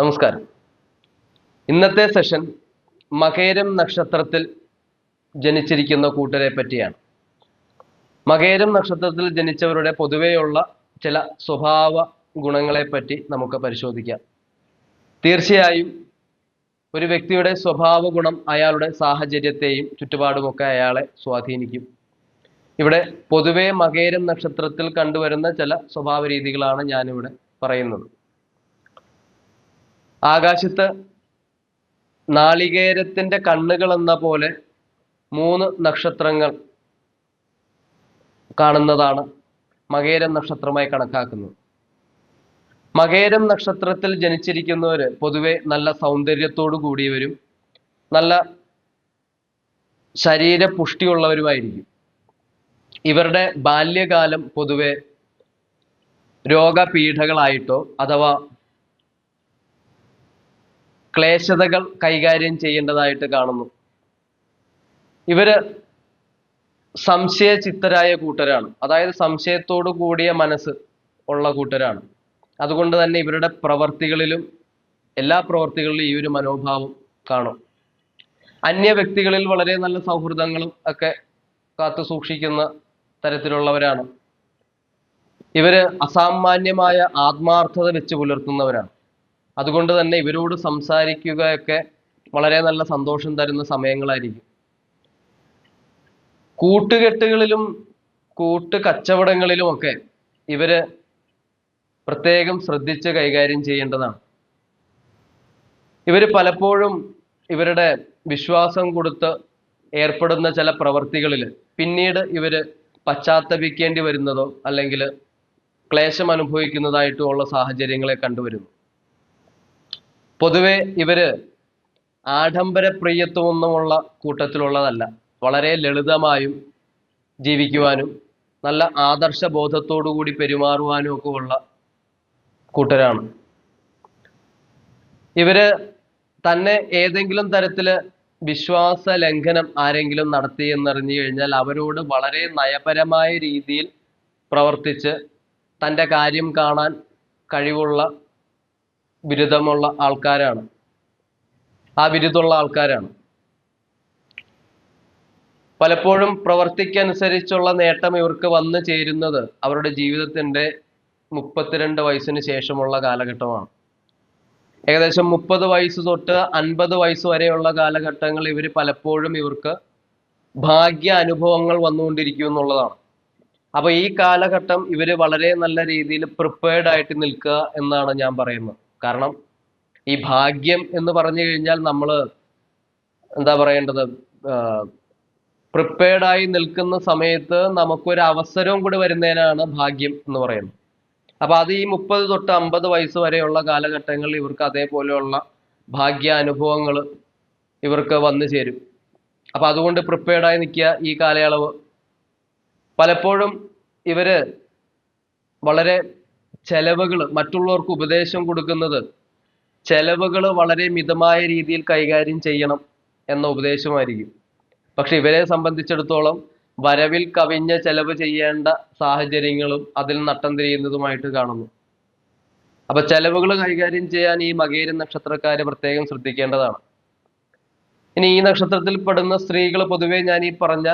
നമസ്കാരം. ഇന്നത്തെ സെഷൻ മകേരം നക്ഷത്രത്തിൽ ജനിച്ചിരിക്കുന്ന കൂട്ടരെ പറ്റിയാണ്. മകേരം നക്ഷത്രത്തിൽ ജനിച്ചവരുടെ പൊതുവെയുള്ള ചില സ്വഭാവ ഗുണങ്ങളെ പറ്റി നമുക്ക് പരിശോധിക്കാം. തീർച്ചയായും ഒരു വ്യക്തിയുടെ സ്വഭാവ ഗുണം അയാളുടെ സാഹചര്യത്തെയും ചുറ്റുപാടുമൊക്കെ അയാളെ സ്വാധീനിക്കും. ഇവിടെ പൊതുവെ മകേരം നക്ഷത്രത്തിൽ കണ്ടുവരുന്ന ചില സ്വഭാവ രീതികളാണ് ഞാനിവിടെ പറയുന്നത്. ആകാശത്ത് നാളികേരത്തിന്റെ കണ്ണുകൾ എന്ന പോലെ മൂന്ന് നക്ഷത്രങ്ങൾ കാണുന്നതാണ് മകേരം നക്ഷത്രമായി കണക്കാക്കുന്നത്. മകേരം നക്ഷത്രത്തിൽ ജനിച്ചിരിക്കുന്നവർ പൊതുവെ നല്ല സൗന്ദര്യത്തോടു കൂടിയവരും നല്ല ശരീരപുഷ്ടിയുള്ളവരുമായിരിക്കും. ഇവരുടെ ബാല്യകാലം പൊതുവെ രോഗപീഠകളായിട്ടോ അഥവാ ക്ലേശതകൾ കൈകാര്യം ചെയ്യേണ്ടതായിട്ട് കാണുന്നു. ഇവർ സംശയചിത്തരായ കൂട്ടരാണ്. അതായത് സംശയത്തോടു കൂടിയ മനസ്സ് ഉള്ള കൂട്ടരാണ്. അതുകൊണ്ട് തന്നെ ഇവരുടെ പ്രവർത്തികളിലും എല്ലാ പ്രവർത്തികളിലും ഈ ഒരു മനോഭാവം കാണും. അന്യ വ്യക്തികളിൽ വളരെ നല്ല സൗഹൃദങ്ങളും ഒക്കെ കാത്തു സൂക്ഷിക്കുന്ന തരത്തിലുള്ളവരാണ്. ഇവർ അസാമാന്യമായ ആത്മാർത്ഥത വെച്ച് പുലർത്തുന്നവരാണ്. അതുകൊണ്ട് തന്നെ ഇവരോട് സംസാരിക്കുകയൊക്കെ വളരെ നല്ല സന്തോഷം തരുന്ന സമയങ്ങളായിരിക്കും. കൂട്ടുകെട്ടുകളിലും കൂട്ട് കച്ചവടങ്ങളിലും ഒക്കെ ഇവർ പ്രത്യേകം ശ്രദ്ധിച്ച് കൈകാര്യം ചെയ്യേണ്ടതാണ്. ഇവർ പലപ്പോഴും ഇവരുടെ വിശ്വാസം കൊടുത്ത് ഏർപ്പെടുന്ന ചില പ്രവർത്തികളിൽ പിന്നീട് ഇവർ പശ്ചാത്തപിക്കേണ്ടി വരുന്നതോ അല്ലെങ്കിൽ ക്ലേശം അനുഭവിക്കുന്നതായിട്ടോ ഉള്ള സാഹചര്യങ്ങളെ കണ്ടുവരുന്നു. പൊതുവെ ഇവർ ആഡംബര പ്രിയത്വമൊന്നുമുള്ള കൂട്ടത്തിലുള്ളതല്ല. വളരെ ലളിതമായും ജീവിക്കുവാനും നല്ല ആദർശ കൂടി പെരുമാറുവാനും ഒക്കെ ഉള്ള കൂട്ടരാണ്. ഇവർ തന്നെ ഏതെങ്കിലും തരത്തിൽ വിശ്വാസ ലംഘനം ആരെങ്കിലും നടത്തി എന്നറിഞ്ഞു കഴിഞ്ഞാൽ അവരോട് വളരെ നയപരമായ രീതിയിൽ പ്രവർത്തിച്ച് തന്റെ കാര്യം കാണാൻ കഴിവുള്ള ബിരുദമുള്ള ആൾക്കാരാണ്. ആ ബിരുദമുള്ള ആൾക്കാരാണ്. പലപ്പോഴും പ്രവർത്തിക്കനുസരിച്ചുള്ള നേട്ടം ഇവർക്ക് വന്നു ചേരുന്നത് അവരുടെ ജീവിതത്തിന്റെ മുപ്പത്തിരണ്ട് വയസ്സിന് ശേഷമുള്ള കാലഘട്ടമാണ്. ഏകദേശം മുപ്പത് വയസ്സ് തൊട്ട് അൻപത് വയസ്സ് വരെയുള്ള കാലഘട്ടങ്ങൾ ഇവർ പലപ്പോഴും ഇവർക്ക് ഭാഗ്യ അനുഭവങ്ങൾ വന്നുകൊണ്ടിരിക്കും എന്നുള്ളതാണ്. അപ്പൊ ഈ കാലഘട്ടം ഇവർ വളരെ നല്ല രീതിയിൽ പ്രിപ്പയർഡ് ആയിട്ട് നിൽക്കുക എന്നാണ് ഞാൻ പറയുന്നത്. കാരണം ഈ ഭാഗ്യം എന്ന് പറഞ്ഞു കഴിഞ്ഞാൽ നമ്മൾ എന്താ പറയേണ്ടത്? പ്രിപ്പയർഡ് ആയി നിൽക്കുന്ന സമയത്ത് നമുക്കൊരു അവസരവും കൂടി വരുന്നതിനാണ് ഭാഗ്യം എന്ന് പറയുന്നത്. അപ്പൊ അത് ഈ മുപ്പത് തൊട്ട് അമ്പത് വയസ്സ് വരെയുള്ള കാലഘട്ടങ്ങളിൽ ഇവർക്ക് അതേപോലെയുള്ള ഭാഗ്യാനുഭവങ്ങൾ ഇവർക്ക് വന്നു ചേരും. അപ്പൊ അതുകൊണ്ട് പ്രിപ്പയർഡ് ആയി നിൽക്കുക ഈ കാലയളവ്. പലപ്പോഴും ഇവർ വളരെ ചെലവുകൾ മറ്റുള്ളവർക്ക് ഉപദേശം കൊടുക്കുന്നത് ചെലവുകൾ വളരെ മിതമായ രീതിയിൽ കൈകാര്യം ചെയ്യണം എന്ന ഉപദേശമായിരിക്കും. പക്ഷെ ഇവരെ സംബന്ധിച്ചിടത്തോളം വരവിൽ കവിഞ്ഞ ചെലവ് ചെയ്യേണ്ട സാഹചര്യങ്ങളും അതിൽ നട്ടം തിരിയുന്നതുമായിട്ട് കാണുന്നു. അപ്പൊ ചെലവുകൾ കൈകാര്യം ചെയ്യാൻ ഈ മകേര നക്ഷത്രക്കാര് പ്രത്യേകം ശ്രദ്ധിക്കേണ്ടതാണ്. ഇനി ഈ നക്ഷത്രത്തിൽ പെടുന്ന സ്ത്രീകൾ പൊതുവെ ഞാൻ ഈ പറഞ്ഞ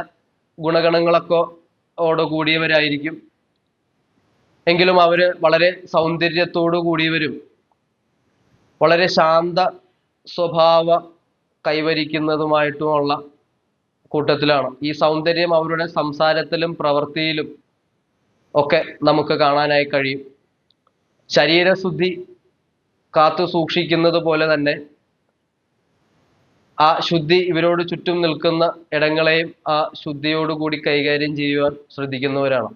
ഗുണഗണങ്ങളൊക്കെ ഓട് കൂടിയവരായിരിക്കും. എങ്കിലും അവർ വളരെ സൗന്ദര്യത്തോടു കൂടിയവരും വളരെ ശാന്ത സ്വഭാവ കൈവരിക്കുന്നതുമായിട്ടുമുള്ള കൂട്ടത്തിലാണ്. ഈ സൗന്ദര്യം അവരുടെ സംസാരത്തിലും പ്രവൃത്തിയിലും ഒക്കെ നമുക്ക് കാണാനായി കഴിയും. ശരീരശുദ്ധി കാത്തു സൂക്ഷിക്കുന്നത് പോലെ തന്നെ ആ ശുദ്ധി ഇവരോട് ചുറ്റും നിൽക്കുന്ന ഇടങ്ങളെയും ആ ശുദ്ധിയോടുകൂടി കൈകാര്യം ചെയ്യുവാൻ ശ്രദ്ധിക്കുന്നവരാണ്.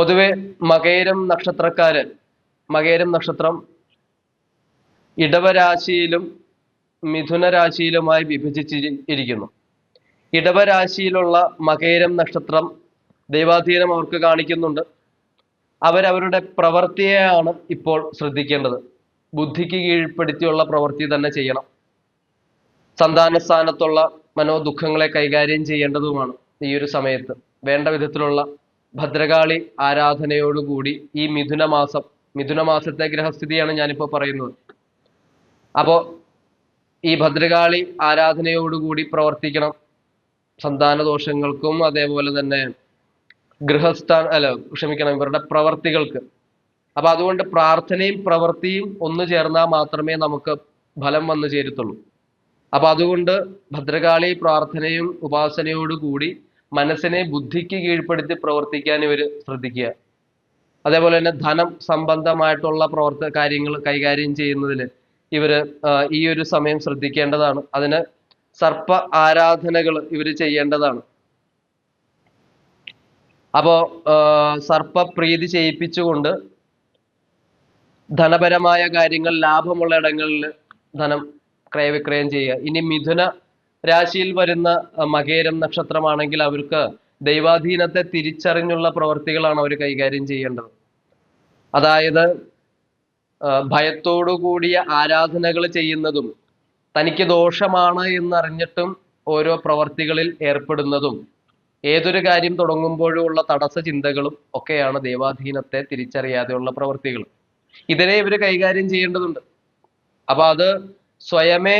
പൊതുവെ മകേരം നക്ഷത്രക്കാരൻ മകേരം നക്ഷത്രം ഇടവരാശിയിലും മിഥുന രാശിയിലുമായി വിഭജിച്ചിരിക്കുന്നു ഇടവരാശിയിലുള്ള മകേരം നക്ഷത്രം ദൈവാധീനം അവർക്ക് കാണിക്കുന്നുണ്ട്. അവരവരുടെ പ്രവൃത്തിയെയാണ് ഇപ്പോൾ ശ്രദ്ധിക്കേണ്ടത്. ബുദ്ധിക്ക് കീഴ്പ്പെടുത്തിയുള്ള പ്രവൃത്തി തന്നെ ചെയ്യണം. സന്താന സ്ഥാനത്തുള്ള മനോദുഃഖങ്ങളെ കൈകാര്യം ചെയ്യേണ്ടതുമാണ് ഈ ഒരു സമയത്ത്. വേണ്ട വിധത്തിലുള്ള ഭദ്രകാളി ആരാധനയോടുകൂടി ഈ മിഥുന മാസം മിഥുന മാസത്തെ ഗ്രഹസ്ഥിതിയാണ് ഞാനിപ്പോൾ പറയുന്നത്. അപ്പോ ഈ ഭദ്രകാളി ആരാധനയോടുകൂടി പ്രവർത്തിക്കണം. സന്താന ദോഷങ്ങൾക്കും അതേപോലെ തന്നെ ഗൃഹസ്ഥാൻ അല്ല ക്ഷമിക്കണം ഇവരുടെ പ്രവർത്തികൾക്ക്. അപ്പൊ അതുകൊണ്ട് പ്രാർത്ഥനയും പ്രവൃത്തിയും ഒന്നു ചേർന്നാൽ മാത്രമേ നമുക്ക് ഫലം വന്നു ചേരത്തുള്ളൂ. അപ്പൊ അതുകൊണ്ട് ഭദ്രകാളി പ്രാർത്ഥനയും ഉപാസനയോടുകൂടി മനസ്സിനെ ബുദ്ധിക്ക് കീഴ്പ്പെടുത്തി പ്രവർത്തിക്കാൻ ഇവർ ശ്രദ്ധിക്കുക. അതേപോലെ തന്നെ ധനം സംബന്ധമായിട്ടുള്ള പ്രവർത്ത കാര്യങ്ങൾ കൈകാര്യം ചെയ്യുന്നതിൽ ഇവർ ഈ ഒരു സമയം ശ്രദ്ധിക്കേണ്ടതാണ്. അതിന് സർപ്പ ആരാധനകൾ ഇവർ ചെയ്യേണ്ടതാണ്. അപ്പോ ആ, സർപ്പ പ്രീതി ചെയ്യിപ്പിച്ചുകൊണ്ട് ധനപരമായ കാര്യങ്ങൾ ലാഭമുള്ള ഇടങ്ങളിൽ ധനം ക്രയവിക്രയം ചെയ്യുക. ഇനി മിഥുന രാശിയിൽ വരുന്ന മകേരം നക്ഷത്രമാണെങ്കിൽ അവർക്ക് ദൈവാധീനത്തെ തിരിച്ചറിഞ്ഞുള്ള പ്രവർത്തികളാണ് അവർ കൈകാര്യം ചെയ്യേണ്ടത്. അതായത് ഭയത്തോടു കൂടിയ ആരാധനകൾ ചെയ്യുന്നതും തനിക്ക് ദോഷമാണ് എന്നറിഞ്ഞിട്ടും ഓരോ പ്രവർത്തികളിൽ ഏർപ്പെടുന്നതും ഏതൊരു കാര്യം തുടങ്ങുമ്പോഴും ഉള്ള തടസ്സ ചിന്തകളും ഒക്കെയാണ് ദൈവാധീനത്തെ തിരിച്ചറിയാതെയുള്ള പ്രവർത്തികൾ. ഇതിനെ ഇവർ കൈകാര്യം ചെയ്യേണ്ടതുണ്ട്. അപ്പൊ അത് സ്വയമേ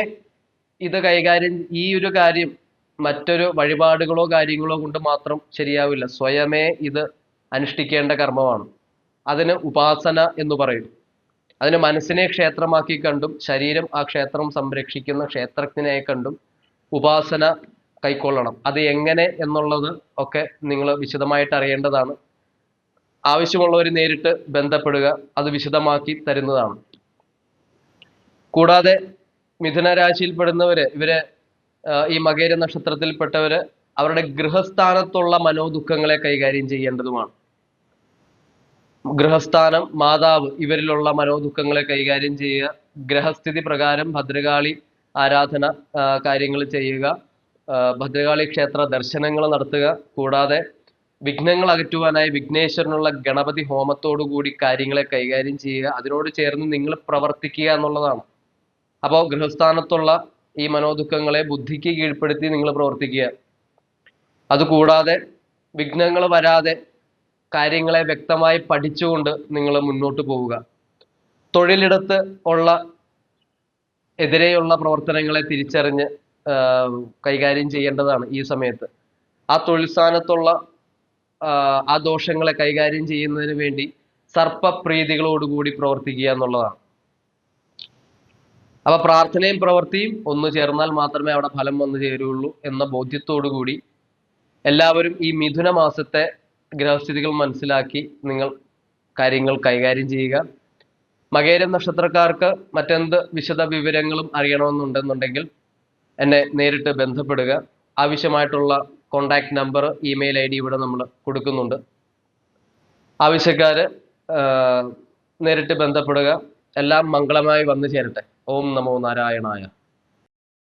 ഇത് കൈകാര്യം ഈ ഒരു കാര്യം മറ്റൊരു വഴിപാടുകളോ കാര്യങ്ങളോ കൊണ്ട് മാത്രം ശരിയാവില്ല. സ്വയമേ ഇത് അനുഷ്ഠിക്കേണ്ട കർമ്മമാണ്. അതിന് ഉപാസന എന്ന് പറയും. അതിന് മനസ്സിനെ ക്ഷേത്രമാക്കി കണ്ടും ശരീരം ആ ക്ഷേത്രം സംരക്ഷിക്കുന്ന ക്ഷേത്രജ്ഞനെ കണ്ടും ഉപാസന കൈക്കൊള്ളണം. അത് എങ്ങനെ എന്നുള്ളത് ഒക്കെ നിങ്ങൾ വിശദമായിട്ട് അറിയേണ്ടതാണ്. ആവശ്യമുള്ളവർ നേരിട്ട് ബന്ധപ്പെടുക അത് വിശദമാക്കി തരുന്നതാണ്. കൂടാതെ മിഥുന രാശിയിൽപ്പെടുന്നവര് ഇവർ ഈ മകേര നക്ഷത്രത്തിൽപ്പെട്ടവര് അവരുടെ ഗൃഹസ്ഥാനത്തുള്ള മനോദുഃഖങ്ങളെ കൈകാര്യം ചെയ്യേണ്ടതുമാണ്. ഗൃഹസ്ഥാനം മാതാവ് ഇവരിലുള്ള മനോദുഃഖങ്ങളെ കൈകാര്യം ചെയ്യുക ഗ്രഹസ്ഥിതി പ്രകാരം ഭദ്രകാളി ആരാധന കാര്യങ്ങൾ ചെയ്യുക ഭദ്രകാളി ക്ഷേത്ര ദർശനങ്ങൾ നടത്തുക കൂടാതെ വിഘ്നങ്ങൾ അകറ്റുവാനായി വിഘ്നേശ്വരനുള്ള ഗണപതി ഹോമത്തോടു കൂടി കാര്യങ്ങളെ കൈകാര്യം ചെയ്യുക അതിനോട് ചേർന്ന് നിങ്ങൾ പ്രവർത്തിക്കുക എന്നുള്ളതാണ്. അപ്പോൾ ഗൃഹസ്ഥാനത്തുള്ള ഈ മനോദുഃഖങ്ങളെ ബുദ്ധിക്ക് കീഴ്പ്പെടുത്തി നിങ്ങൾ പ്രവർത്തിക്കുക. അതുകൂടാതെ വിഘ്നങ്ങൾ വരാതെ കാര്യങ്ങളെ വ്യക്തമായി പഠിച്ചുകൊണ്ട് നിങ്ങൾ മുന്നോട്ട് പോവുക. തൊഴിലിടത്ത് ഉള്ള എതിരെയുള്ള പ്രവർത്തനങ്ങളെ തിരിച്ചറിഞ്ഞ് കൈകാര്യം ചെയ്യേണ്ടതാണ് ഈ സമയത്ത്. ആ തൊഴിൽ സ്ഥാനത്തുള്ള ആ, ദോഷങ്ങളെ കൈകാര്യം ചെയ്യുന്നതിന് വേണ്ടി സർപ്പപ്രീതികളോടുകൂടി പ്രവർത്തിക്കുക എന്നുള്ളതാണ്. അപ്പൊ പ്രാർത്ഥനയും പ്രവൃത്തിയും ഒന്ന് ചേർന്നാൽ മാത്രമേ അവിടെ ഫലം വന്നു ചേരുള്ളൂ എന്ന ബോധ്യത്തോടു കൂടി എല്ലാവരും ഈ മിഥുന മാസത്തെ ഗ്രഹസ്ഥിതികൾ മനസ്സിലാക്കി നിങ്ങൾ കാര്യങ്ങൾ കൈകാര്യം ചെയ്യുക. മകേരം നക്ഷത്രക്കാർക്ക് മറ്റെന്ത് വിശദ വിവരങ്ങളും അറിയണമെന്നുണ്ടെന്നുണ്ടെങ്കിൽ എന്നെ നേരിട്ട് ബന്ധപ്പെടുക. ആവശ്യമായിട്ടുള്ള contact number email I D ഇവിടെ നമ്മൾ കൊടുക്കുന്നുണ്ട്. ആവശ്യക്കാർ നേരിട്ട് ബന്ധപ്പെടുക. എല്ലാം മംഗളമായി വന്നു ചേരട്ടെ. ഓം നമോ നാരായണായ.